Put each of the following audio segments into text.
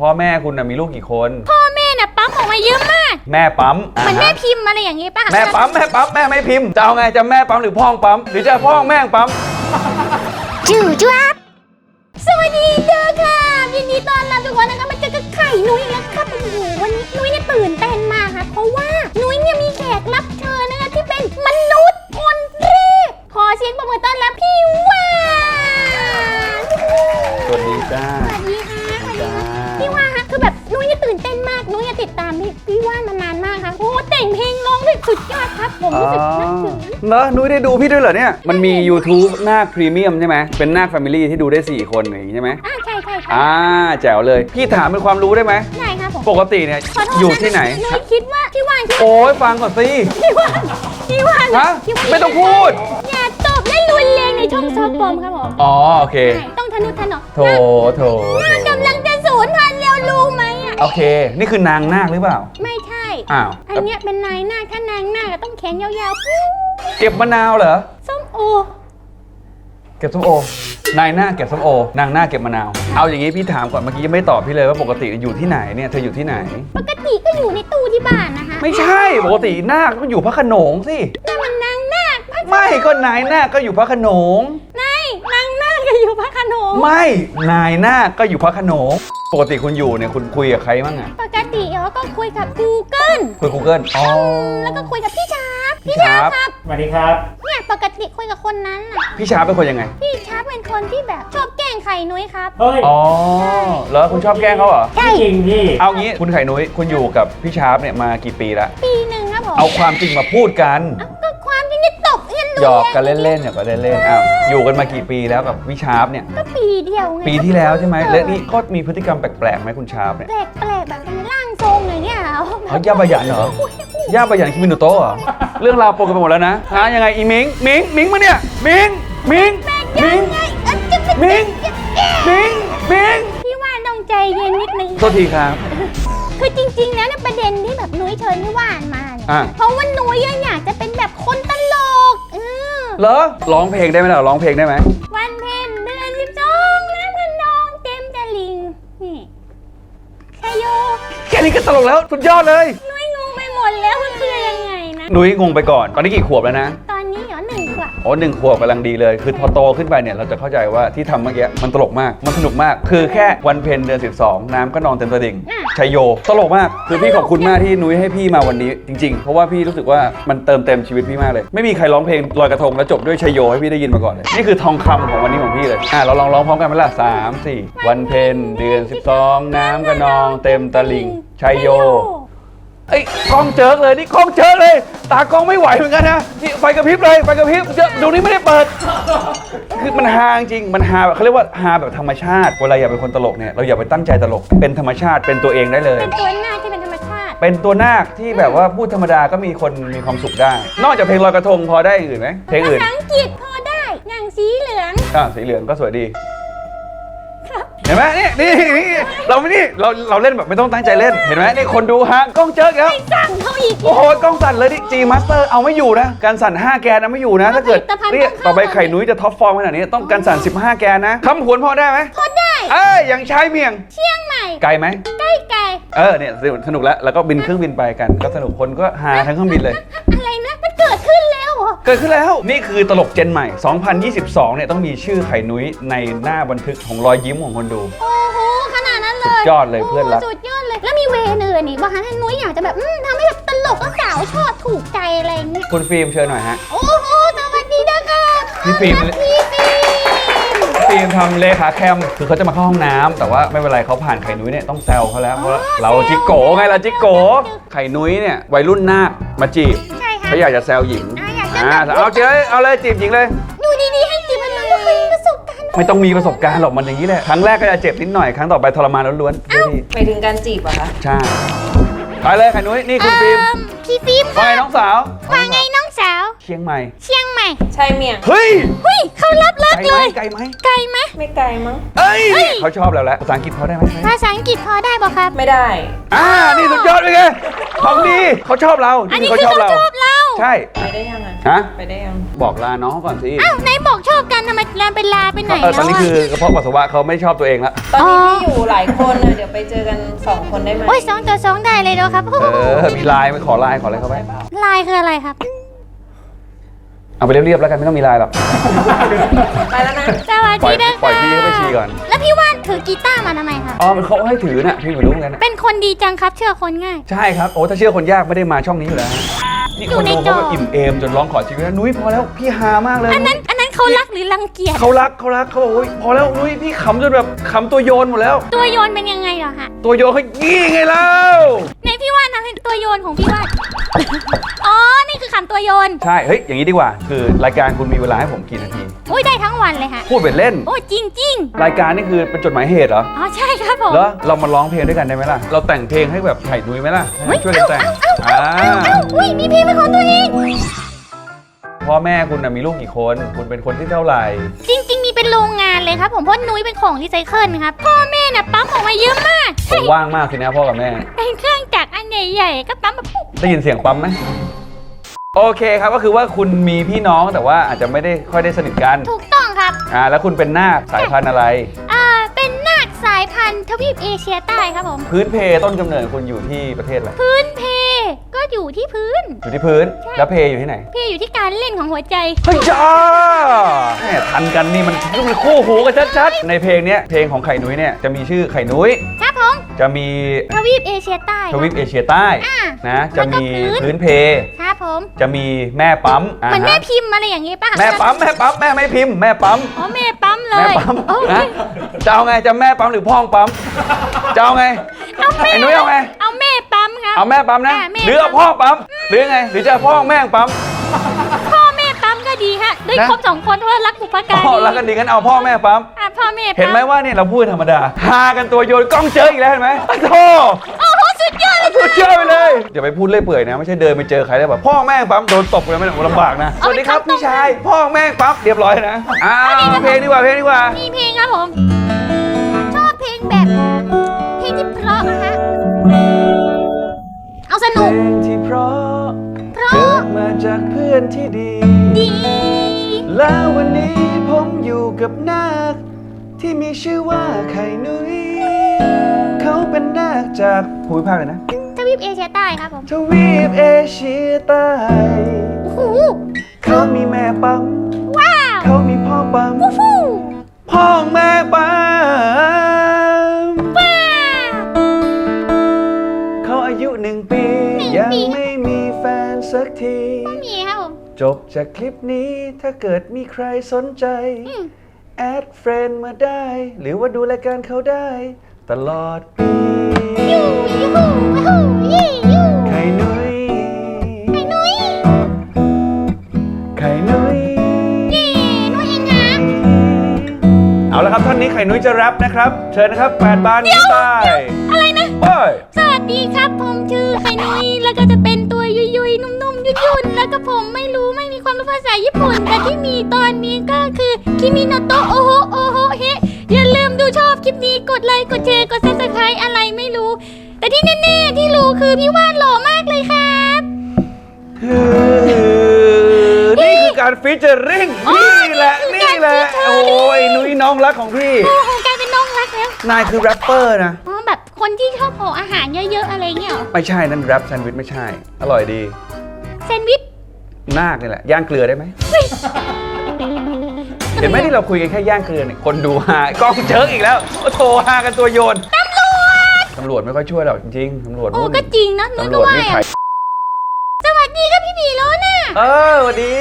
พ่อแม่คุณน่ะมีลูกกี่คน พ่อแม่น่ะปั๊มออกมาเยอะมากแม่ปั๊มเหมือนแม่อ่าฮะพิมพ์อะไรอย่างงี้ป่ะแม่ปั๊มแม่ปั๊มแม่ไม่พิมพ์จะเอาไงจะแม่ปั๊มหรือพ่องปั๊มหรือจะพ่องแม่งปั๊มจู่จ้าบสวัสดีเด้อค่ะยินดีต้อนรับทุกคนนะคะมาเจอกับไข่นุ้ยอีกแล้วครับโอ้โหวันนี้นุ้ยเนี่ยตื่นเต้นมากค่ะเพราะว่านุ้ยเนี่ยมีแขกรับเชิญนะคะที่เป็นมนุษย์คนแรกขอเสียงประมือต้อนรับพี่หวา สุดยอดครับ ผมรู้สึกนับถือเนอะนุ้ยได้ดูพี่ด้วยเหรอเนี่ย มันมี YouTube หน้าพรีเมียมใช่ไหมเป็นหน้าแฟมิลี่ที่ดูได้ 4 คนอย่างงี้ใช่ไหมอ่าใช่ใช่ใช่อ่าแจ๋วเลย พี่ถามเป็นความรู้ได้ไหมใช่ครับผม ปกติเนี่ยขอโทษะอยู่ที่ไหน นุ้ยคิดว่าพี่ว่านคิดว่าโอ้ยฟังก่อนสิพี่ว่านพี่ว่านฮะพี่ว่านไม่ต้องพูด อย่าตบและรุนแรงในช่องซอฟต์บอมครับผมอ๋อโอเค ใช่ต้องทะนุถนอมโถโถโถกำลังจะสูญพันธุ์แล้วรู้ไหมอะ โอเค นี่คือนางนาคหรือเปล่า ไม่ใช่ อ้าว อันเนี้ยเป็นนายหน้าถ้านางหน้าก็ต้องแขนยาวๆปุ๊บเก็บมะนาวเหรอ ส้มโอ เก็บส้มโอ นายหน้าเก็บส้มโอ นางหน้าเก็บมะนาว เอาอย่างงี้พี่ถามก่อนเมื่อกี้ยังไม่ตอบพี่เลยว่าปกติอยู่ที่ไหนเนี่ยเธออยู่ที่ไหน ปกติก็อยู่ในตู้ที่บ้านนะคะไม่ใช่ ปกตินาคต้องอยู่พระโขนงสิ นั่นมันนางนาคพระไม่ก็นายนาคก็อยู่พระโขนง นายนางนาคก็อยู่พระโขนง ไม่ นายนาคก็อยู่พระโขนง ปกติคุณอยู่เนี่ยคุณคุยกับใครบ้างอะปกติ เราก็คุยกับ Google คุย Google อ๋อแล้วก็คุยกับพี่ชาร์ปพี่พี่ชาชาร์ร์ปปครับสวัสดีครับ เนี่ยปกติคุยกับคนนั้นน่ะพี่ชาร์ปเป็นคนยังไง พี่ชาร์ปเป็นคนที่แบบชอบแกล้งไข่นุ้ยครับ เฮ้ยอ๋อแล้วคุณชอบแกล้งเขาเหรอ ใช่จริงพี่เอางี้คุณไข่นุ้ยคุณอยู่กับพี่ชาร์ปเนี่ยมากี่ปีละ ปีหนึ่งครับผมเอาความจริงมาพูดกัน เอ้าก็ความจริงนี่ตบเงินหยอกกันเล่นๆหยอกกันเล่นๆอ้าวอยู่กันมากี่ปีแล้วกับพี่ชาร์ปเนี่ย ก็ปีเดียวไงปีที่แล้วใช่ไหมและนี่ก็มีพฤติกรรมแปลกๆไหมคุณชาร์ปเนี่ย แปลกแปลกๆแบบเป็น ร่างทรงเลยเนี่ยเอาเขาย่าบายันเหรอย่าบายันคิมินโตะเหรอเรื่องราวปนกันไปหมดแล้วนะฮะยังไงอีมิงมิงมิงมาเนี่ยมิงมิงมิงมิงมิงมิงพี่ว่านต้องใจเย็นนิดนึงโทษทีครับ คือจริงๆแล้วเนี่ยประเด็นที่แบบนุ้ยเชิญพี่ว่านมาเนี่ยเพราะว่านุ้ยอะอยากจะเป็นแบบคนตลกเออเหรอร้องเพลงได้ไหมล่ะร้องเพลงได้ไหมวันเพ็ญเดือนสิบสองน้ำกันนองเต็มตะลิงนี่ชยโย นี้ก็ตลกแล้วสุดยอดเลย นุ้ยงงไปหมดแล้วมันคือยังไงนะ นุ้ยงงไปก่อน ตอนนี้กี่ขวบแล้วนะ ตอนนี้เหรอหนึ่งขวบโอ้หนึ่งขวบกำลังดีเลย คือพอโตขึ้นไปเนี่ยเราจะเข้าใจว่าที่ทำเมื่อกี้มันตลกมาก มันสนุกมาก คือแค่วันเพ็ญเดือน 12 น้ำก็นองเต็มตลิ่งอะ ชัยโย ตลกมาก คือพี่ขอบคุณมากที่นุ้ยให้พี่มาวันนี้จริง ๆ เพราะว่าพี่รู้สึกว่ามันเติมเต็มชีวิตพี่มากเลย ไม่มีใครร้องเพลงลอยกระทงแล้วจบด้วยชัยโยให้พี่ได้ยินมาก่อนเลย นี่คือทองคำของวันนี้ของพี่เลย อะเราลองร้องพร้อมกันไหมล่ะสามสี่วันเพ็ญเดือน 12 น้ำก็นองเต็มตลิ่ง ชัยโยเอ้ยกล้องเจิกเลยนี่กล้องเจิกเลย ตากล้องไม่ไหวเหมือนกันนะนี่ไฟกระพริบเลยไฟกระพริบเดี๋ยวดูนี่ไม่ได้เปิด คือมันฮาจริงมันฮาแบบเขาเรียกว่าฮาแบบธรรมชาติเวลาอยากเป็นคนตลกเนี่ยเราอย่าไปตั้งใจตลกเป็นธรรมชาติเป็นตัวเองได้เลย เป็นตัวหน้าที่เป็นธรรมชาติ เป็นตัวนาคที่แบบว่าพูดธรรมดาก็มีคนมีความสุขได้ นอกจากเพลงลอยกระทงพอได้อื่นไหมเพลงอื่นภาษาอังกฤษพอได้ อย่างสีเหลืองอ่าสีเหลืองก็สวยดีครับเห็นไหมนี่นี่นี่เราไม่นี่เราเราเล่นแบบไม่ต้องตั้งใจเล่นเห็นไหมนี่คนดูฮะกล้องเจิกแล้ว สั่งเขาอีก โอ้โหกล้องสั่นเลยดิ G Master เอาไม่อยู่นะ การสั่น 5 แกนนะไม่อยู่นะ ถ้าเกิดผลิตภัณฑ์เรียกต้องเข้าต่อไปไข่นุ้ยจะท็อปฟอร์มขนาดนี้ต้องการสั่น 15 แกนนะคำผวนพอได้ไหมพอได้ เอ้ยยังใช้เมียง เชียงใหม่ ไกลไหมใกล้ไกลเออเนี่ยสนุกสนุกแล้วแล้วก็บินเครื่องบินไปกัน ก็สนุกคนก็หาทั้งเครื่องบินเลย เหรอเกิดขึ้นแล้ว นี่คือตลกเจนใหม่ 2022 เนี่ยต้องมีชื่อไข่นุ้ยในหน้าบันทึกของรอยยิ้มของคนดู โอ้โห ขนาดนั้นเลยสุดยอดเลยเพื่อนรักโสุดยอดเลย แล้วมีเวย์อื่นนี่บางครั้งนุ้ยอยากจะแบบอืมทำให้แบบตลกแล้วสาวชอบถูกใจอะไรอย่างเงี้ย คุณฟิล์มเชิญหน่อยฮะ โอ้โห สวัสดีนะคะพี่ฟิล์ม พี่ฟิล์ม ฟิล์มทำเลขาแคมคือเขาจะมาเข้าห้องน้ำแต่ว่าไม่เป็นไรเขาผ่านไข่นุ้ยเนี่ยต้องแซวเขาแล้วเพราะเราจิโก้ไงเราจิโก้ไข่นุ้ยเนี่ยวัยรุ่นนาคมาจีบใช่ค่ะ เขาอยากจะแซวหญิง อะอยากจะอ่าแบบเอาเจอเอาเลยจีบหญิงเลย ดูดีๆให้จีบมันมันก็เคยมีประสบการณ์ไม่ต้องมีประสบการณ์หรอกมันอย่างนี้แหละ ครั้งแรกก็จะเจ็บนิดหน่อย ครั้งต่อไปทรมานล้วนๆพี่หมายถึงการจีบเหรอะคะ ใช่ไปเลยไข่นุ้ยนี่คุณฟิล์มเอิ่มพี่ฟิล์มว่าไงน้องสาวว่าไงน้องสาว เชียงใหม่ เชียงใหม่ใช่เมียง เฮ้ยเฮ้ยเขารับเลิกไกลเลไหมย ไกลไหมไกลไหมไม่ไกลมั้งเอ้ย เขาชอบเราแล้วภาษาอังกฤษเขาได้ไหมภาษาอังกฤษพอได้ป่ะครับ ไม่ได้ อ่านี่สุดยอดเลยไงของดีเขาชอบเราอันนี่นี้คือคือเขาชอบเขาเรา ชอบเรา ใช่ไปได้ยังอะฮะไปได้ยังบอกลาน้องเขาก่อนสิอ้าวไหนบอกชอบกันทำไมลาเป็นลาไปไหนเออแล้วตอนนี้อะคือกระเพาะปัสสาวะเขาไม่ชอบตัวเองละตอนนี้พี่อยู่หลายคนนะเดี๋ยวไปเจอกันสองคนได้ไหมโอ้ยสองต่อสองได้เลยเนาะครับเออมีไลน์ไหมขอไลน์ขออะไรเขาไหมลายคืออะไรครับ เอาไปเรียบๆแล้วกันไม่ต้องมีไลน์หรอก ไปแล้วนะ สวัสปล่อดียนะปล่อยพี่เขาไปชีก่อน แล้วพี่ว่านถือกีตาร์มาทำไมครับ อ๋อมันเขาให้ถือน่ะพี่ไม่รู้เหมือนกันนะเป็นคนดีจังครับเชื่อคนง่าย ใช่ครับโอ้ถ้าเชื่อคนยากไม่ได้มาช่องนี้อยู่แล้วนี่อ ยู่คนในดูจอเขาแบบอิ่มเอมจนร้องขอชีวิตแล้วนุ้ยพอแล้วพี่ฮามากเลยอันนั้นอันนั้นเขารักหรือรังเกียจเขารักเขารักเขาบอกโอ้ยพอแล้วนุ้ยพี่ขำจนแบบขำตัวโยนหมดแล้ว ตัวโยนเป็นยังไงเหรอฮะตัวโยนเขายี่ไงแล้วในพี่ว่านทำให้ตัวโยนของพี่ว่านอ๋อนี่คือขำ ตัวโยนใช่ เฮ้ย อย่างนี้ดีกว่า คือรายการคุณมีเวลาให้ผมกี่นาทีโอ้ยได้ทั้งวันเลยฮะพูดเป็นเล่น โอ้ยจริงจริงรายการนี่คือเป็นจดหมายเหตุเหรอ ๆอ๋อใช่ครับผม แล้วเรามาร้องเพลงด้วยกันได้ไหมล่ะ เราแต่งเพลงให้แบบไข่นุ้ยไหมล่ะ เฮ้ยช่วยกันแต่งเอ้าอ่าเอ้าเอ้าเอ้าอุ้ยมีเพลงเป็นของตัวเอง พ่อแม่คุณน่ะมีลูกกี่คน คุณเป็นคนที่เท่าไหร่ จริง ๆ มีเป็นโรงงานเลยครับผมเพราะนุ้ยเป็นของรีไซเคิลครับพ่อแม่น่ะปั๊มออกมาเยอะมากคงว่างมากสินะพ่อกับแม่ เป็นเครื่องจักรอันใหญ่ๆก็ปั๊มแบบปุ๊บได้ยินเสียงปั๊มไหม โอเคครับก็คือว่าคุณมีพี่น้องแต่ว่าอาจจะไม่ได้ค่อยได้สนิทกันถูกต้องครับ อ่าแล้วคุณเป็นนาคสายพันธุ์อะไรอ่าเป็นนาคสายพันธุ์ทวีปเอเชียใต้ครับผม พื้นเพต้นกำเนิดคุณอยู่ที่ประเทศอะไรพื้นเพก็อยู่ที่พื้น อยู่ที่พื้นแล้วเพอยู่ที่ไหน เพอยู่ที่การเล่นของหัวใจ เฮ้ยจ้า แหมทันกันนี่มันมันคู่หูกันชัดๆ ในเพลงเนี้ยเพลงของไข่นุ้ยเนี่ยจะมีชื่อไข่นุ้ย ครับผมจะมีทวีปเอเชียใต้ทวีปเอเชียใต้อ่า นะจะมีแล้วก็พื้น พื้นเพ ครับผมจะมีแม่ปั๊มอ่าเหมือนแม่ฮะพิมพ์อะไรอย่างงี้ป่ะแม่ปั๊มแม่ปั๊มแม่ไม่พิมพ์แม่ปั๊ม อ๋อแม่ปั๊มเลแม่ยปั๊มโอเคนะจะเอาไงจะแม่ปั๊มหรือพ่องปั๊มจะเอาไง เอาแม่ไอ้นุ้ยเอาไง เอาแม่ปั๊มครับ เอาแม่ปั๊มนะอ่าแม่หรือเอาพ่อปั๊มหรือไงหรือจะเอาพ่อแม่งปั๊มพ่อแม่ปั๊มก็ดี ฮะได้นะครบสองคนเพราะว่ารักบุปการอ๋อแล้วกันดีกันเอาพ่อแม่ปั๊มอะพ่อแม่ปั๊มเห็นไหมว่าเนี่ยเราพูดธรรมดาฮากันตัวโยนกล้องเจออีกแล้วเห็นไหมโอ้โหโอ้โหสุดยอดเลยสุดยอดไปเลยอย่าไปพูดเล่อยเปื่อยนะไม่ใช่เดินไปเจอใครแล้วแบบพ่อแม่งปั๊มโดนตบเลยไม่ต้องลำบากนะสวัสดีครับพี่ชายพ่อแม่งปั๊มเรียบร้อยนะอ้าวเพลงดีกว่าเพลงดีกว่า มีเพลงครับผมชอบเพลงแบบเพลงที่เพราะนะฮะเอาสนุกที่เพราะเพราะเกิดมาจากเพื่อนที่ดีดี แล้ววันนี้ผมอยู่กับนาค ที่มีชื่อว่าไข่นุ้ยเขาเป็นนาคจากภูมิภาคเลยนะ ทวีปเอเชียใต้ครับผมทวีปเอเชียใต้ โอ้โห เขามีแม่ปั๊ม จบจากคลิปนี้ถ้าเกิดมีใครสนใจอืมแอดเฟรนมาได้ หรือว่าดูรายการเขาได้ ตลอดปียูยูฮูฮูยี่ยูไข่นุ้ยไอ้นุ้ยไข่นุ้ยนี่นุ้ยเองนะเอาละครับท่อนนี้ไข่นุ้ยจะแรปนะครับ เชิญนะครับแปดบานนี้ไปอะไรนะไปสวัส ดีครับ ผมชื่อไข่นุ้ยแล้วก็จะเป็นตัวยุยยุยๆนุ่มๆ ยุ่นแล้วก็ผมไม่รู้ไม่มีความรู้ภาษาญี่ปุ่น แต่ที่มีตอนนี้ก็คือคิมิโนโตะโอโฮโอโฮเฮอย่าลืมดูชอบคลิปนี้กดไลค์กดแชร์กดซับสไครต์อะไรไม่รู้ แต่ที่แน่ๆที่รู้คือพี่ว่าดหล่อมากเลยครับ นี่คือการฟีเจอริ่งนี่แหละนี่แหละ โอ้ยนุ้ยน้องรักของพี่ โอ้โหกลายเป็นน้องรักแล้ว นายคือแรปเปอร์นะ อ๋ คนที่ชอบห่ออาหารเยอะๆอะไรเงี้ยเหรอไม่ใช่นั่นแรปแซนด์วิชไม่ใช่ อร่อยดี แซนด์วิชนาคนี่แหละย่างเกลือได้ไหมเห็นไหมที่เราคุยกันแค่ย่างเกลือเนี่ยคนดูฮากล้องเจิกอีกแล้วโอ้โทรฮากันตัวโยนตำรวจตำรวจไม่ค่อยช่วยหรอกจริงๆตำรวจโอ้นู่นก็จริงนะนุ้ยตำรก็วจว่านี่อะถ่าย สวัสดีครับพี่หมีโลน่ะ เออสวัสดี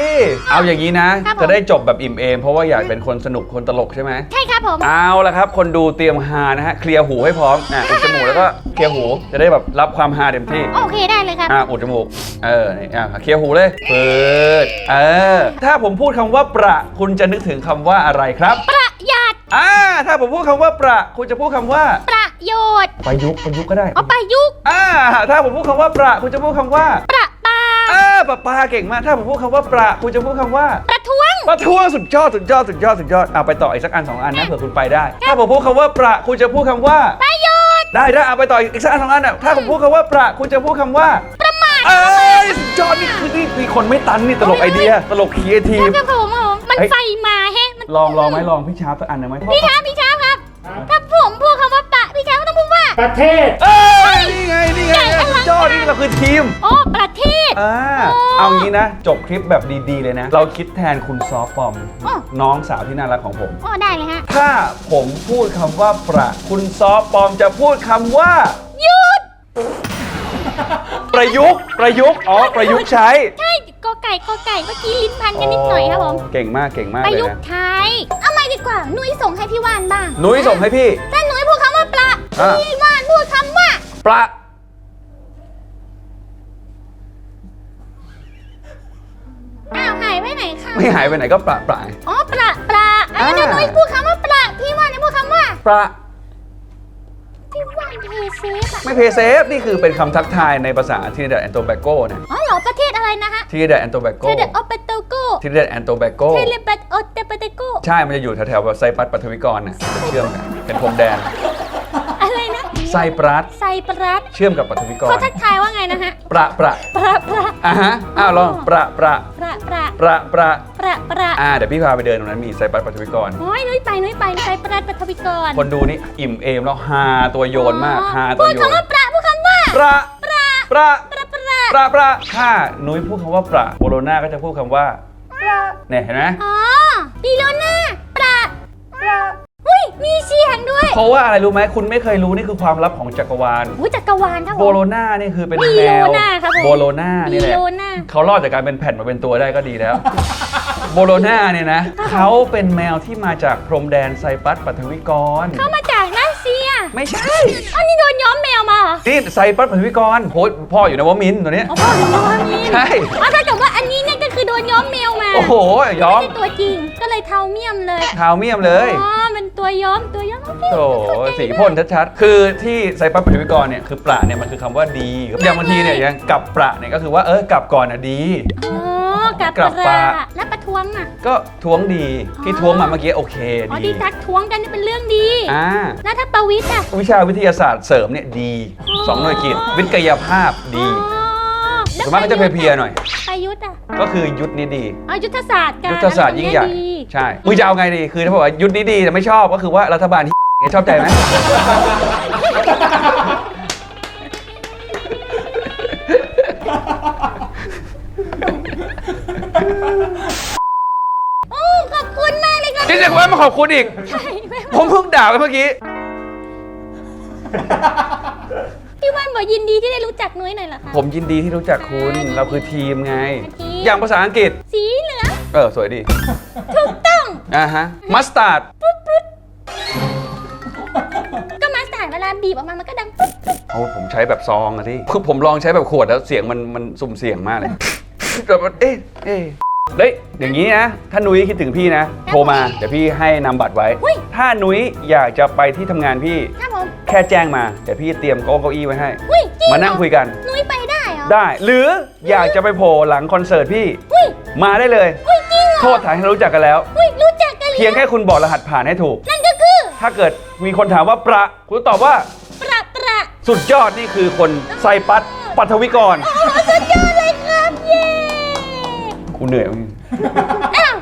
เอาอย่างนี้นะ ครับผม จะได้จบแบบอิ่มเอมเพราะว่าอยากเป็นคนสนุกคนตลกใช่ไหม ใช่ครับผม เอาละครับ คนดูเตรียมฮานะฮะ เคลียร์หูให้พร้อมอะอุดจมูกแล้วก็เคลียร์หูจะได้แบบรับความฮาเต็มที่ โอเคได้เลยครับ อะอุดจมูก เออนี่อะเคลียร์หูเลยเปิดเออ ถ้าผมพูดคำว่าประ คุณจะนึกถึงคำว่าอะไรครับ ประหยัดอ่า ถ้าผมพูดคำว่าประ คุณจะพูดคำว่า ประโยชน์ประยุกต์ประยุกต์ก็ได้ เอาประยุกต์อ่า ถ้าผมพูดคำว่าประ คุณจะพูดคำว่า ประ ปาอ่าปะปาเก่งมาก ถ้าผมพูดคำว่าประคุณจะพูดคำว่า ประท้วง ประท้วงสุดยอดสุดยอดสุดยอดสุดยอดเอาไปต่ออีกสักอันสองอันนะเผื่อคุณไปได้ ถ้าผมพูดคำว่าประคุณจะพูดคำว่า ประโยชน์ ได้ได้เอาไปต่ออีกสักอันสองอันอะถ้าผมพูดคำว่าประคุณจะพูดคำว่า ประมาทเออยสุดยอดนี่คือนี่มีคนไม่ตันนี่ตลกไอเดีย ตลกครีเอทีฟครับผมครับผมมันเฮ้ยไฟมาแฮะมันลองลองไหมลองพี่ชาร์ปสักอันหนึ่งไหมพี่ช้างพี่ช้างครับถ้า ประเทศ เอ้ยนี่ไงนี่ไงใหญ่อลังสุดยอดนี่เราคือทีม โอ้ ประเทศ อ่าโอ้เอางี้นะ จบคลิปแบบดีๆเลยนะ เราคิดแทนคุณซอฟต์ปอมอ๋อน้องสาวที่น่ารักของผม โอ้ ได้เลยฮะ ถ้าผมพูดคำว่าประคุณซอฟต์ปอมจะพูดคำว่า หยุด ประยุกต์ประยุกต์อ๋อประยุกต์ใช้ใช่กอไก่กอไก่เมื่อกี้ลิ้นพันกันนิดหน่อยครับผม เก่งมากเก่งมากประเลยยุกนะต์ใช้เอาใหม่ดีกว่า นุ้ยส่งให้พี่วานบ้างนุ้ยส่งให้พี่ ถ้านุ้ยพูดคำว่าปลาอะ พี่วาน พูดคำว่า ประอ้าวหายไปไหนคะไม่หายไปไหนก็ประประอ๋อปลาปลาอะอ่าถ้านุ้ยพูดคำว่าปลาพี่วานจะพูดคำว่าประพี่วานเพย์เซฟอะไม่เพย์เซฟนี่คือเป็นคำทักทายในภาษาทีเดดแอนโตแบโกนะอ๋อเหรอประเทศอะไรนะฮะทีเดดแอนโตแบโกเทเดออเปโตโกทีเดดแอนโตแบโกเทเลเปตโอเตเปเตโก ใช่ มันจะอยู่แถวๆแบบไซปรัสปัทวิกรน่ะจะเชื่อมกันเป็นพรมแดนอะไรนะ ไซปรัสไซปรัสเชื่อมกับปัทวิกรเขาทักทายว่าไงนะฮะ ประประปลาปลาอะฮะอ้าวลองประประปลาปลาประประปลาปลาอ่าเดี๋ยวพี่พาไปเดินตรงนั้นมีไซปรัสปัทวิกรโอ้ยนุ้ยไปนุ้ยไปไซปรัสปัทวิกร คนดูนี่อิ่มเอมแล้วฮาตัวโยนมากฮาตัพูวดโยนคำว่าปลาพูดคำว่าประปลาประปลาปลาประประถ้านุ้ยพูดคำว่าประโบโลนาก็จะพูดคำว่าเนี่ยเห็นไหมอ๋อบิโลน่าปลาปลาอุ้ย มีเสียงด้วยเพราะว่าอะไรรู้ไหมคุณไม่เคยรู้นี่คือความลับของจักรวาลอุ้ยจักรวาลครับผม โบโลนานี่คือเป็นบิแมโลวน่าครับผมโบโลนานี่แหบิละโลน่า เขารอดจากการเป็นแผ่นมาเป็นตัวได้ก็ดีแล้ว โบโลนาเนี่ยนะเขาเป็นแมวที่มาจากพรมแดนไซปรัสปัทวิกร เข้ามาจากรัสเซียไม่ใช่ อันนี้โดนย้อมแมวมาเหรอนี่ไซปรัสปัทวิกรโพสต์พ่ออยู่ในวมินทร์ตัวเนี้ย อ๋อพ่อโดนย้อมนี่ใช่ อ๋อถ้าเกิดว่าอันนี้เนี่ยก็คือโดนย้อมแมวมาโอ้โหย้อมไม่ใช่ตัวจริงก็เลยเทาเมียมเลยเท้าเมียมเลย อ๋อเป็น ตัวย้อมตัวย้อมโอเคโอ้โหสีพ่นชัดๆ คือที่ไซปรัสปัทวิกรเนี่ยคือประเนี่ยมันคือคำว่าดีอย่างบางทีเนี่ยอย่างกับประเนี่ยก็คือว่าเออกลับก่อนนะดี อ๋อกลับกลับปลาปลา และประท้วงอะ ก็ท้วงดีที่ท้วงมาเมื่อกี้โอเคอ๋อดีดีทักท้วงกันนี่เป็นเรื่องดี อ่าแล้วถ้าประวิทย์อะ วิชาวิทยาศาสตร์เสริมเนี่ยดีสองหน่วยกิจวิทยาภาพดี อ๋อแล้ว ส่วนมากก็จะเพลียๆหน่อยประยุทธ์อะก็คือยุทธนี้ดีอ๋อยุทธศาสตร์การยุทธศาสตร์ยิ่งใหญ่ดีใช่มึงจะเอาไงดีคือถ้าบอกว่ายุทธนี้ดีแต่ไม่ชอบก็คือว่ารัฐบาลที่ชอบใจไหมโอ้ขอบคุณมากเลยครับนี่จะว่ามาขอบคุณอีก ผมเพิ่งด่าไปเมื่อกี้ พี่ว่านบอกยินดีที่ได้รู้จักนุ้ยหน่อยเหรอคะ ผมยินดีที่รู้จักคุณ เราคือทีมไง ทีม อย่างภาษาอังกฤษ สีเหลือง เออ สวยดี ถูกต้อง อ่าฮะ มัสตาร์ดก็มาสตาร์ดเวลาบีบออกมามันก็ดังปุ๊บปุ๊บโอ้ผมใช้แบบซองอะที่คือผมลองใช้แบบขวดแล้วเสียงมันมันสุ่มเสียงมากเลยแบบว่าเอ๊ะเอ๊ะเฮ้ยอย่างนี้นะถ้านุ้ยคิดถึงพี่นะ โทรมา เดี๋ยวพี่ให้นำบัตรไว้ ถ้านุ้ยอยากจะไปที่ทำงานพี่ครับผม แค่แจ้งมาเดี๋ยวพี่เตรียมโต๊ะเก้าอี้ไว้ให้ อุ้ยจริงเหรอมานั่งคุยกัน นุ้ยไปได้เหรอได้ หรืออยากจะไปโผล่หลังคอนเสิร์ตพี่ อุ้ยมาได้เลย อุ้ยจริงเหรอโทษฐานให้รู้จักกันแล้ว อุ้ยรู้จักกันเพียงแค่คุณบอกรหัสผ่านให้ถูก นั่นก็คือถ้าเกิดมีคนถามว่าประ คุณตอบว่า ประประสุดยอดนี่คือคนไซปัสปัทวิกร โอ้โหสุดยอดเลยครับเย้ กูเหนื่อยมึงเอ้